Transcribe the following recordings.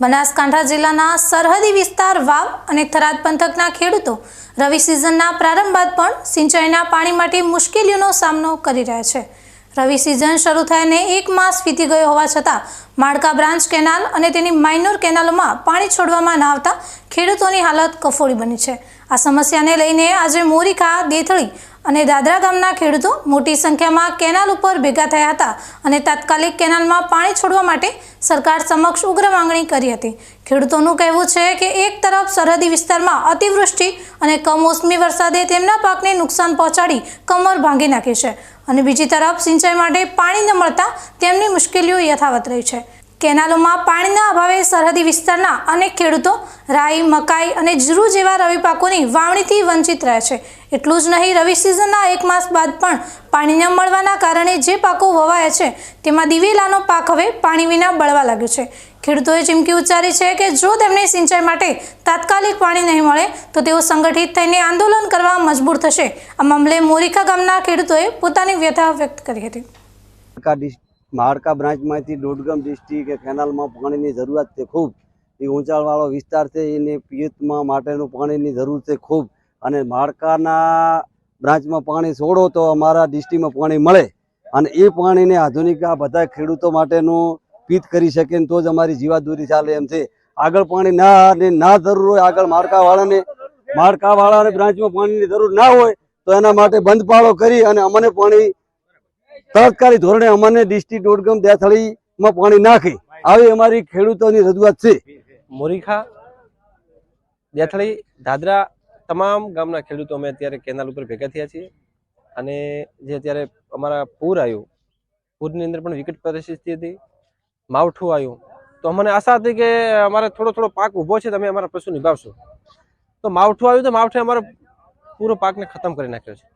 બનાસકાંઠા જિલ્લાના સરહદી વિસ્તાર વાવ અને થરાદ પંથકના ખેડૂતો રવિ સિઝનના પ્રારંભ બાદ પણ સિંચાઈના પાણી માટે મુશ્કેલીઓનો સામનો કરી રહ્યા છે. રવિ સિઝન શરૂ થયાને એક માસ વીતી ગયો હોવા છતાં માળકા બ્રાન્ચ કેનાલ અને તેની માઇનોર કેનાલોમાં પાણી છોડવામાં ન આવતા ખેડૂતોની હાલત કફોડી બની છે. આ સમસ્યાને લઈને આજે મોરીખા દેથળી અને દાદરા ગામના ખેડૂતો મોટી સંખ્યામાં કેનાલ ઉપર ભેગા થયા હતા અને તાત્કાલિક કેનાલમાં પાણી છોડવા માટે સરકાર સમક્ષ ઉગ્ર માંગણી કરી હતી. ખેડૂતોનું કહેવું છે કે એક તરફ સરહદી વિસ્તારમાં અતિવૃષ્ટિ અને કમોસમી વરસાદે તેમના પાકને નુકસાન પહોંચાડી કમર ભાંગી નાખી છે અને બીજી તરફ સિંચાઈ માટે પાણી ન મળતા તેમની મુશ્કેલીઓ યથાવત રહી છે. કેનાલોમાં પાણીના અભાવે સરહદી વિસ્તારના અનેક ખેડૂતો રાઈ, મકાઈ અને જીરુ જેવા રવિ પાકોની વાવણીથી વંચિત રહે છે. એટલું જ નહીં, રવિ સિઝનના એક માસ બાદ પણ પાણી ન મળવાના કારણે જે પાકો વવાયા છે, તેમાં દિવેલાનો પાક હવે પાણી વિના બળવા લાગ્યો છે. ખેડૂતોએ ચીમકી ઉચ્ચારી છે કે જો તેમને સિંચાઈ માટે તાત્કાલિક પાણી નહીં મળે, તો તેઓ સંગઠિત થઈને આંદોલન કરવા મજબૂર થશે. આ મામલે મોરિકા ગામના ખેડૂતોએ પોતાની વ્યથા વ્યક્ત કરી હતી. માળકા બ્રાન્ચમાંથી દોડગમ ડિસ્ટ્રિક્ટ કે કેનાલમાં પાણીની જરૂરિયાત છે ખૂબ. એ ઊંચાણવાળો વિસ્તાર છે, એને પિયતમાં માટેનું પાણીની જરૂર છે ખૂબ. અને માળકાના બ્રાન્ચમાં પાણી છોડો તો અમારા ડિસ્ટ્રિક્ટમાં પાણી મળે. અને એ પાણીને આધુનિક આ બધા ખેડૂતો માટેનું પીત કરી શકે તો જ અમારી જીવાદોરી ચાલે એમ છે. આગળ પાણી ના અને ના જરૂર હોય, આગળ માળકાવાળાને માળકાવાળાને બ્રાન્ચમાં પાણીની જરૂર ના હોય, તો એના માટે બંધ પાળો કરી અને અમને પાણી તાત્કાલિક ધોરણે અમને ડિસ્ટ્રિક્ટ દોડગમ દેથળીમાં પાણી નાખે. આવી અમારી ખેડૂતોની રજૂઆત છે. મોરીખા, દેથળી દાદરા તમામ ગામના ખેડૂતો અમે અત્યારે કેનાલ ઉપર ભેગા થયા છીએ. અને જે અત્યારે અમારા પૂર આવ્યું, પૂરની અંદર પણ વિકટ પરિસ્થિતિ હતી. માવઠું આવ્યું. તો અમને આશા હતી કે અમારે થોડો થોડો પાક ઊભો છે, તમે અમારા પશુ નિભાવશો. તો માવઠું આવ્યું તો માવઠે અમારો પૂરો પાકને ખતમ કરી નાખ્યો છે.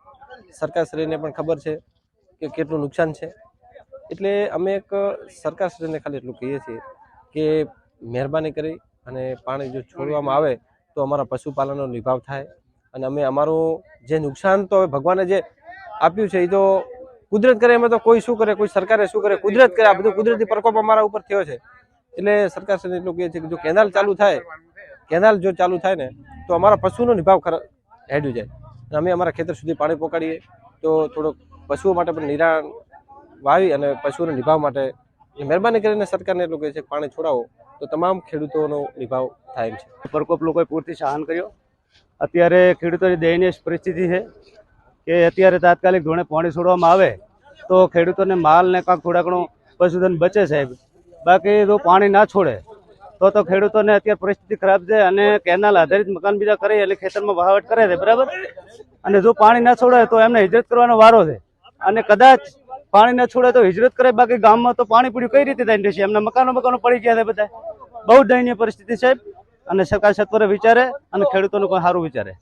સરકારશ્રીને પણ ખબર છે. કે કેટલું નુકસાન છે. એટલે અમે એક સરકારશ્રીને ખાલી એટલું કહીએ છીએ કે મહેરબાની કરી અને પાણી જો છોડવામાં આવે તો અમારા પશુપાલનનો નિભાવ થાય અને અમે અમારું જે નુકસાન તો હવે ભગવાને જે આપ્યું છે એ તો કુદરત કરે, એમાં તો કોઈ શું કરે, કોઈ સરકારે શું કરે, કુદરત કરે, આ બધું કુદરતી પ્રકોપ અમારા ઉપર થયો છે. એટલે સરકારશ્રીને એટલું કહે છે કે જો કેનાલ ચાલુ થાય, કેનાલ જો ચાલુ થાય ને, તો અમારા પશુનો નિભાવ ખરા હેડ્યું જાય. અને અમે અમારા ખેતર સુધી પાણી પહોંચાડીએ તો થોડોક પશુઓ માટે પણ નિરાણ વાવી અને પશુઓનો નિભાવ માટે મહેરબાની કરીને સરકારને એટલું કહે છે પાણી છોડાવો, તો તમામ ખેડૂતોનો નિભાવ થાય છે. પ્રકોપ લોકોએ પૂરતી સહન કર્યો. અત્યારે ખેડૂતોની દયનીય પરિસ્થિતિ છે કે અત્યારે તાત્કાલિક ધોરણે પાણી છોડવામાં આવે તો ખેડૂતોને માલ ને કાંક થોડા પશુધન બચે સાહેબ. બાકી જો પાણી ના છોડે, તો તો ખેડૂતોને અત્યારે પરિસ્થિતિ ખરાબ છે અને કેનાલ આધારિત મકાન બીજા કરે એટલે ખેતરમાં વહાવટ કરે છે, બરાબર? અને જો પાણી ના છોડે તો એમને હિજરત કરવાનો વારો છે. અને કદાચ પાણી ના છોડે તો હિજરત કરે, બાકી ગામમાં તો પાણી પૂર્યું કઈ રીતે થાય રહેશે? એમના મકાનો મકાનો પડી ગયા છે બધા. બહુ દયનીય પરિસ્થિતિ સાહેબ. અને સરકાર સત્વરે વિચારે અને ખેડૂતોનું કોઈ સારું વિચારે.